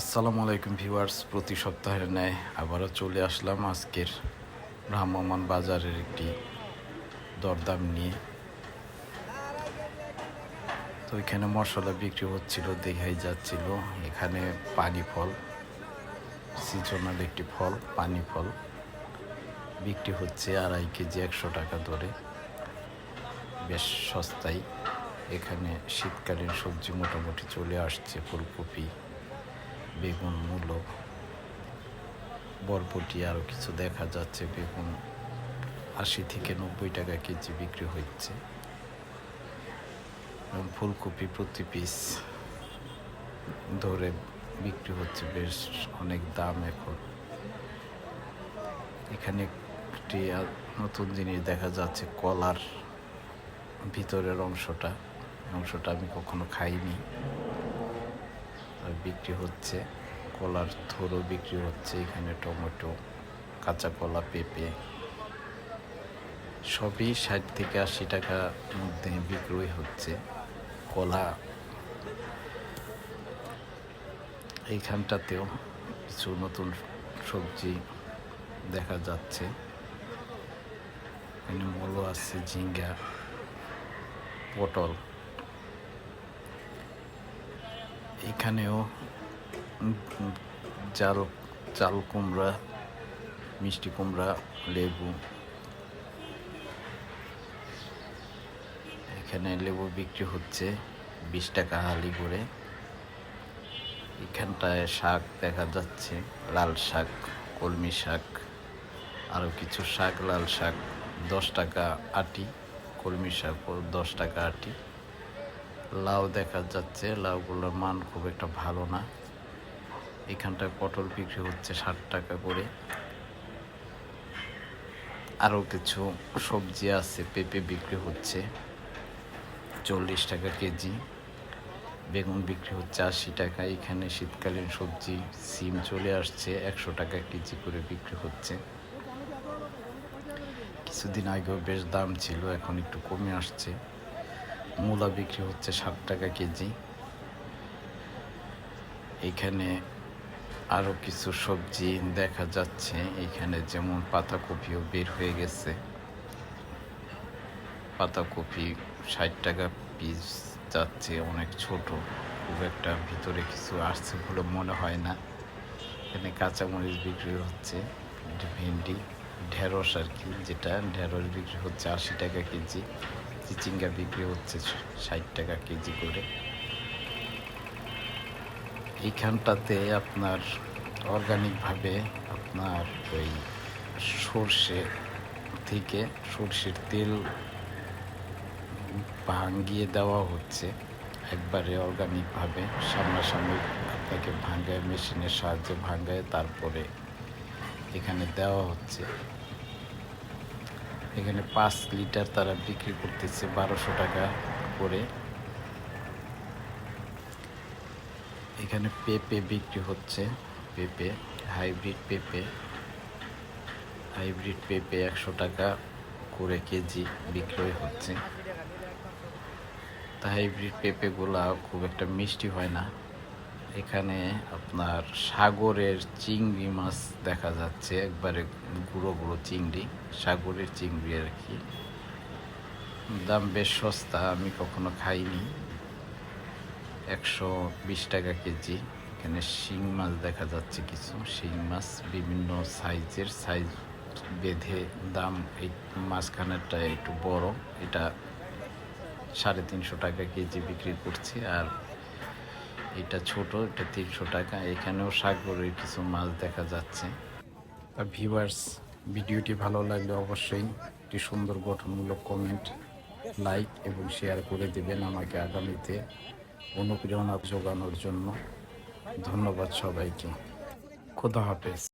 আসসালামু আলাইকুম ভিউয়ার্স, প্রতি সপ্তাহের ন্যায় আবারও চলে আসলাম আজকের ভ্রাম্যমান বাজারের একটি দরদাম নিয়ে। তো এখানে মশলা বিক্রি হচ্ছিল দেখাই যাচ্ছিল। এখানে পানি ফল সিজনাল একটি ফল পানি ফল বিক্রি হচ্ছে আড়াই কেজি একশো টাকা ধরে বেশ সস্তায়। এখানে শীতকালীন সবজি মোটামুটি চলে আসছে, ফুলকপি বেগুন, মূলো, বরবটি আরও কিছু দেখা যাচ্ছে। বেগুন আশি থেকে নব্বই টাকা কেজি বিক্রি হচ্ছে। এবং ফুলকপি প্রতি পিস ধরে বিক্রি হচ্ছে বেশ অনেক দাম এখন। এখানে একটি নতুন জিনিস দেখা যাচ্ছে, কলার ভিতরের অংশটা। অংশটা আমি কখনো খাইনি। আর বিক্রি হচ্ছে। কলার থোরও বিক্রি হচ্ছে এখানে, টমেটো, কাঁচা কলা, পেঁপে। সবই ষাট থেকে আশি টাকার মধ্যে বিক্রয় হচ্ছে কলা। এইখানটাতেও কিছু নতুন সবজি দেখা যাচ্ছে। এখানে মূলো আছে, ঝিঙ্গা, পটল। এখানেও চাল চাল কুমড়া, মিষ্টি কুমড়া, লেবু। এখানে লেবু বিক্রি হচ্ছে বিশ টাকা হালি করে। এখানটায় শাক দেখা যাচ্ছে, লাল শাক, কলমি শাক আরও কিছু শাক, লাল শাক, দশ টাকা আটি, কলমি শাক, দশ টাকা আটি। লাউ দেখা যাচ্ছে, লাউগুলোর মান খুব একটা ভালো না। এখানটায় পটল বিক্রি হচ্ছে ষাট টাকা করে। আরও কিছু সবজি আছে, পেঁপে বিক্রি হচ্ছে চল্লিশ টাকা কেজি। বেগুন বিক্রি হচ্ছে আশি টাকা। এখানে শীতকালীন সবজি, সিম চলে আসছে, একশো টাকা কেজি করে বিক্রি হচ্ছে। কিছুদিন আগেও বেশ দাম ছিল, এখন একটু কমে আসছে। মূলা বিক্রি হচ্ছে ষাট টাকা কেজি। এখানে আরও কিছু সবজি দেখা যাচ্ছে। এখানে যেমন পাতাকপিও বের হয়ে গেছে। পাতাকপি ষাট টাকা পিস যাচ্ছে, অনেক ছোট। খুব একটা ভিতরে কিছু আসছে বলে মনে হয় না। এখানে কাঁচামরিচ বিক্রি হচ্ছে, ভেন্ডি, ঢেঁড়স আর কি, যেটা ঢেঁড়স বিক্রি হচ্ছে আশি টাকা কেজি। চিচিঙ্গা বিক্রি হচ্ছে ষাট টাকা কেজি করে। এইখানটাতে আপনার অর্গানিকভাবে আপনার ওই সর্ষে থেকে সর্ষের তেল ভাঙ্গিয়ে দেওয়া হচ্ছে। একবারে অর্গানিকভাবে সামনাসামনি আপনাকে ভাঙ্গায় মেশিনের সাহায্যে ভাঙ্গায়, তারপরে এখানে দেওয়া হচ্ছে। এখানে পাঁচ লিটার তারা বিক্রি করতেছে বারোশো টাকা করে। এখানে পেঁপে বিক্রি হচ্ছে, পেঁপে, হাইব্রিড পেঁপে। হাইব্রিড পেঁপে একশো টাকা করে কেজি বিক্রয় হচ্ছে। তা হাইব্রিড পেঁপেগুলা খুব একটা মিষ্টি হয় না। এখানে আপনার সাগরের চিংড়ি মাছ দেখা যাচ্ছে, একবারে গুঁড়ো গুঁড়ো চিংড়ি, সাগরের চিংড়ি আর কি। দাম বেশ সস্তা, আমি কখনো খাইনি। একশো বিশ টাকা কেজি। এখানে শিং মাছ দেখা যাচ্ছে কিছু। শিং মাছ বিভিন্ন সাইজের, সাইজ বেঁধে দাম এই মাঝখানেরটা একটু বড়। এটা সাড়ে তিনশো টাকা কেজি বিক্রি করছে। আর এটা ছোট, এটা তিনশো টাকা। এখানেও সাগরের কিছু মাছ দেখা যাচ্ছে। আর ভিউয়ার্স ভিডিওটি ভালো লাগলে অবশ্যই একটি সুন্দর গঠনমূলক কমেন্ট লাইক এবং শেয়ার করে দেবেন আমাকে আগামীতে অনুপ্রেরণা জোগানোর জন্য। ধন্যবাদ সবাইকে। খোদা হাফেজ।